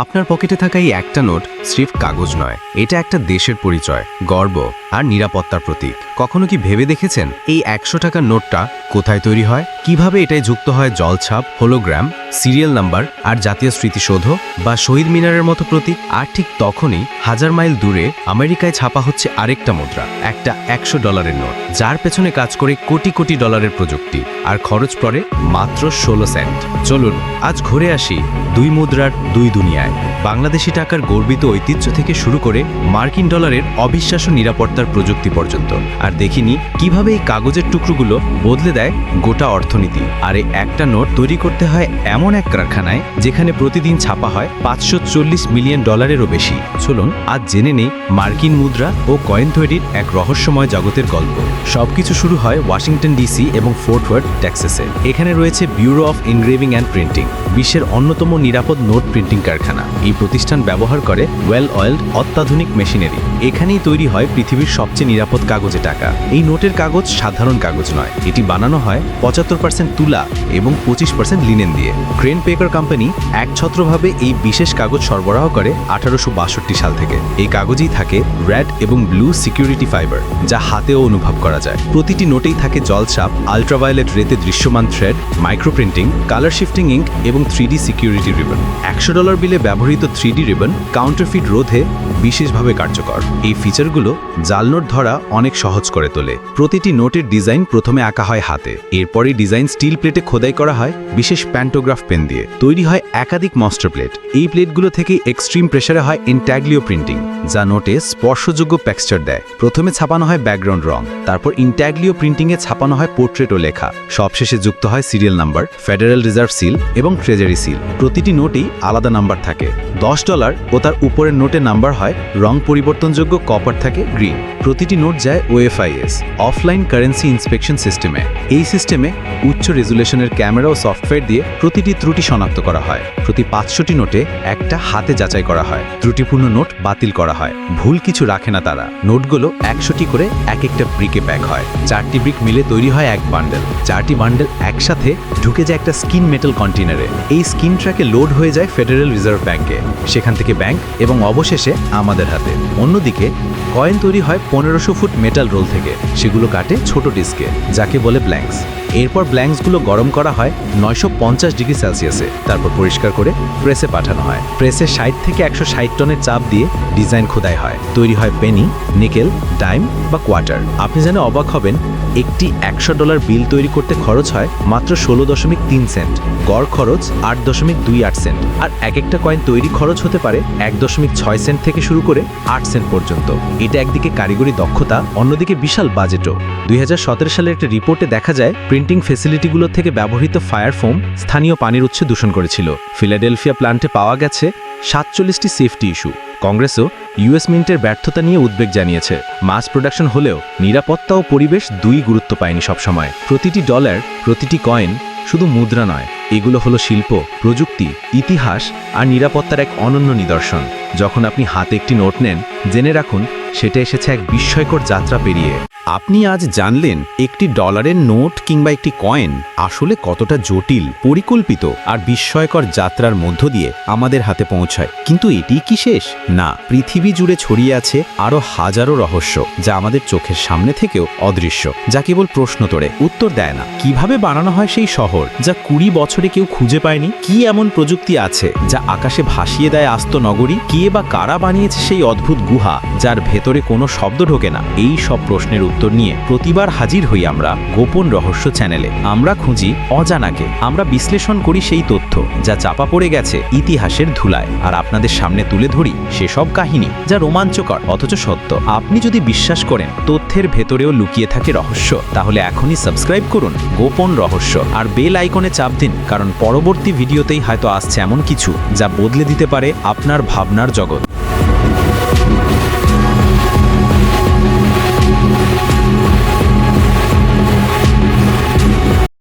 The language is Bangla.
আপনার পকেটে থাকা এই একটা নোট স্রিফ কাগজ নয়। এটা একটা দেশের পরিচয়, গর্ব আর নিরাপত্তার প্রতীক। কখনো কি ভেবে দেখেছেন এই একশো টাকার নোটটা কোথায় তৈরি হয়? কীভাবে এটাই যুক্ত হয় জলছাপ, হোলোগ্রাম, সিরিয়াল নাম্বার আর জাতীয় স্মৃতিসৌধ বা শহীদ মিনারের মতো প্রতীক? আর ঠিক তখনই হাজার মাইল দূরে আমেরিকায় ছাপা হচ্ছে আরেকটা মুদ্রা, একটা একশো ডলারের নোট, যার পেছনে কাজ করে কোটি কোটি ডলারের প্রযুক্তি। আর খরচ পড়ে মাত্র ষোলো সেন্ট। চলুন, আজ ঘুরে আসি দুই মুদ্রার দুই দুনিয়ায়। বাংলাদেশি টাকার গর্বিত ঐতিহ্য থেকে শুরু করে মার্কিন ডলারের অবিশ্বাস্য নিরাপত্তার প্রযুক্তি পর্যন্ত। আর দেখিনি কীভাবে এই কাগজের টুকরোগুলো বদলে দেয় গোটা অর্থনীতি। আর এই একটা নোট তৈরি করতে হয় এমন এক কারখানায় যেখানে প্রতিদিন ছাপা হয় পাঁচশো চল্লিশ মিলিয়ন ডলারেরও বেশি। চলুন আজ জেনে নেই মার্কিন মুদ্রা ও কয়েন তৈরির এক রহস্যময় জগতের গল্প। সবকিছু শুরু হয় ওয়াশিংটন ডিসি এবং ফোর্ট ওয়ার্থ, টেক্সাসে। এখানে রয়েছে Bureau of Engraving and Printing, বিশ্বের অন্যতম নিরাপদ নোট প্রিন্টিং কারখানা। এই প্রতিষ্ঠান ব্যবহার করে ওয়েল অয়েলড, অত্যাধুনিক মেশিনারি। এখানেই তৈরি হয় পৃথিবীর সবচেয়ে নিরাপদ কাগজে টাকা। এই নোটের কাগজ সাধারণ কাগজ নয়, এটি বানানো হয় পঁচাত্তর পার্সেন্ট তুলা এবং পঁচিশ পার্সেন্ট লিনেন দিয়ে। ক্রেন পেকার কোম্পানি একছত্রভাবে এই বিশেষ কাগজ সরবরাহ করে আঠারোশো বাষট্টি সাল থেকে। এই কাগজেই থাকে রেড এবং ব্লু সিকিউরিটি ফাইবার যা হাতেও অনুভব করা যায়। প্রতিটি নোটেই থাকে জলছাপ আলট্রাভায়োলেট রেতে দৃশ্যমান thread microprinting colour shifting ink এবং থ্রি সিকিউরিটি রিবন একশো ডলার বিলে ব্যবহৃত থ্রি রিবন কাউন্টারফিট রোধে বিশেষভাবে কার্যকর। এই ফিচারগুলো জাল নোট ধরা অনেক সহজ করে তোলে। প্রতিটি নোটের ডিজাইন প্রথমে আঁকা হয় হাতে। এরপরই ডিজাইন স্টিল প্লেটে খোদাই করা হয়, বিশেষ প্যান্টোগ্রাফ পেন দিয়ে। তৈরি হয় একাধিক মাস্টার প্লেট। এই প্লেটগুলো থেকে এক্সট্রিম প্রেসারে হয় ইনট্যাগলিও প্রিন্টিং, যা নোটে স্পর্শযোগ্য টেক্সচার দেয়। প্রথমে ছাপানো হয় ব্যাকগ্রাউন্ড রং, তারপর ইনট্যাগলিও প্রিন্টিংয়ে ছাপানো হয় পোর্ট্রেট ও লেখা। সবশেষে যুক্ত হয় serial number, Federal Reserve seal এবং ট্রেজারি সিল। প্রতিটি নোটেই আলাদা নাম্বার থাকে। দশ ডলার ও তার উপরের নোটে নাম্বার হয় রং পরিবর্তনযোগ্য কপার থাকে গ্রিন প্রতিটি নোট যায় ওএফআইএস অফলাইন কারেন্সি ইন্সপেকশন সিস্টেমে এই সিস্টেমে উচ্চ রেজুলেশনের ক্যামেরা ও সফটওয়্যার দিয়ে প্রতিটি ত্রুটি শনাক্ত করা হয়। প্রতি পাঁচশোটি নোটে একটা হাতে যাচাই করা হয়। ত্রুটিপূর্ণ নোট বাতিল করা হয়। ভুল কিছু রাখে না তারা। নোটগুলো একশোটি করে এক একটা ব্রিকে প্যাক হয়। চারটি ব্রিক মিলে তৈরি হয় এক বান্ডেল চারটি বান্ডেল একসাথে ঢুকে যায় একটা স্কিন মেটাল কন্টেনারে এই স্কিন ট্র্যাকে লোড হয়ে যায় ফেডারেল রিজার্ভ ব্যাংকে সেখান থেকে ব্যাংক এবং অবশেষে আমাদের হাতে। অন্যদিকে কয়েন তৈরি হয় পনেরোশো ফুট মেটাল রোল থেকে। সেগুলো কাটে ছোট ডিস্কে যাকে বলে ব্ল্যাঙ্কস এরপর ব্ল্যাঙ্কসগুলো গরম করা হয় নয়শো পঞ্চাশ ডিগ্রি সেলসিয়াসে। তারপর পরিষ্কার করে প্রেসে পাঠানো হয়। প্রেসে ষাট থেকে একশো ষাট টনের চাপ দিয়ে ডিজাইন খোদাই হয়। তৈরি হয় পেনি, নিকেল, ডাইম বা কোয়ার্টার। আপনি যেন অবাক হবেন, একটি একশো ডলার বিল তৈরি করতে খরচ হয় মাত্র ষোলো দশমিক তিন সেন্ট। গড় খরচ আট দশমিক দুই আট সেন্ট। আর এক একটা কয়েন তৈরি খরচ হতে পারে এক দশমিক ছয় সেন্ট থেকে শুরু করে আট সেন্ট পর্যন্ত। এটা একদিকে কারিগরি দক্ষতা, অন্যদিকে বিশাল বাজেটও। দুই হাজার সতেরো সালের একটা রিপোর্টে দেখা যায়, প্রিন্টিং ফেসিলিটিগুলো থেকে ব্যবহৃত ফায়ার ফোম স্থানীয় পানির উৎসে দূষণ করেছিল। ফিলাডেলফিয়া প্লান্টে পাওয়া গেছে সাতচল্লিশটি সেফটি ইস্যু। কংগ্রেসও ইউএস মিন্টের ব্যর্থতা নিয়ে উদ্বেগ জানিয়েছে। মাস প্রোডাকশন হলেও নিরাপত্তা ও পরিবেশ দুই গুরুত্ব পায়নি সবসময়। প্রতিটি ডলার, প্রতিটি কয়েন শুধু মুদ্রা নয়, এগুলো হলো শিল্প, প্রযুক্তি, ইতিহাস আর নিরাপত্তার এক অনন্য নিদর্শন। যখন আপনি হাতে একটি নোট নেন, জেনে রাখুন, সেটা এসেছে এক বিস্ময়কর যাত্রা পেরিয়ে। আপনি আজ জানলেন একটি ডলারের নোট কিংবা একটি কয়েন। আসলে কতটা জটিল, পরিকল্পিত আর বিস্ময়কর যাত্রার মধ্য দিয়ে আমাদের হাতে পৌঁছায়। কিন্তু এটি কি শেষ? না, পৃথিবী জুড়ে ছড়িয়ে আছে আরও হাজারো রহস্য যা আমাদের চোখের সামনে থেকেও অদৃশ্য, যা কেবল প্রশ্ন তোড়ে, উত্তর দেয় না। কীভাবে বানানো হয় সেই শহর, যা কুড়ি বছরে কেউ খুঁজে পায়নি? কি এমন প্রযুক্তি আছে যা আকাশে ভাসিয়ে দেয় আস্ত নগরী? কে বা কারা বানিয়েছে সেই অদ্ভুত গুহা যার ভেতরে কোনো শব্দ ঢোকে না? এই সব প্রশ্নের উত্তর নিয়ে প্রতিবার হাজির হই আমরা গোপন রহস্য চ্যানেলে। আমরা খুঁজি অজানাকে। আমরা বিশ্লেষণ করি সেই তথ্য, যা চাপা পড়ে গেছে ইতিহাসের ধুলায়। আর আপনাদের সামনে তুলে ধরি সেসব কাহিনী, যা রোমাঞ্চকর, অথচ সত্য। আপনি যদি বিশ্বাস করেন তথ্যের ভেতরেও লুকিয়ে থাকে রহস্য, তাহলে এখনই সাবস্ক্রাইব করুন গোপন রহস্য। আর বেল আইকনে চাপ দিন, কারণ পরবর্তী ভিডিওতেই হয়তো আসছে এমন কিছু, যা বদলে দিতে পারে আপনার ভাবনার জগৎ।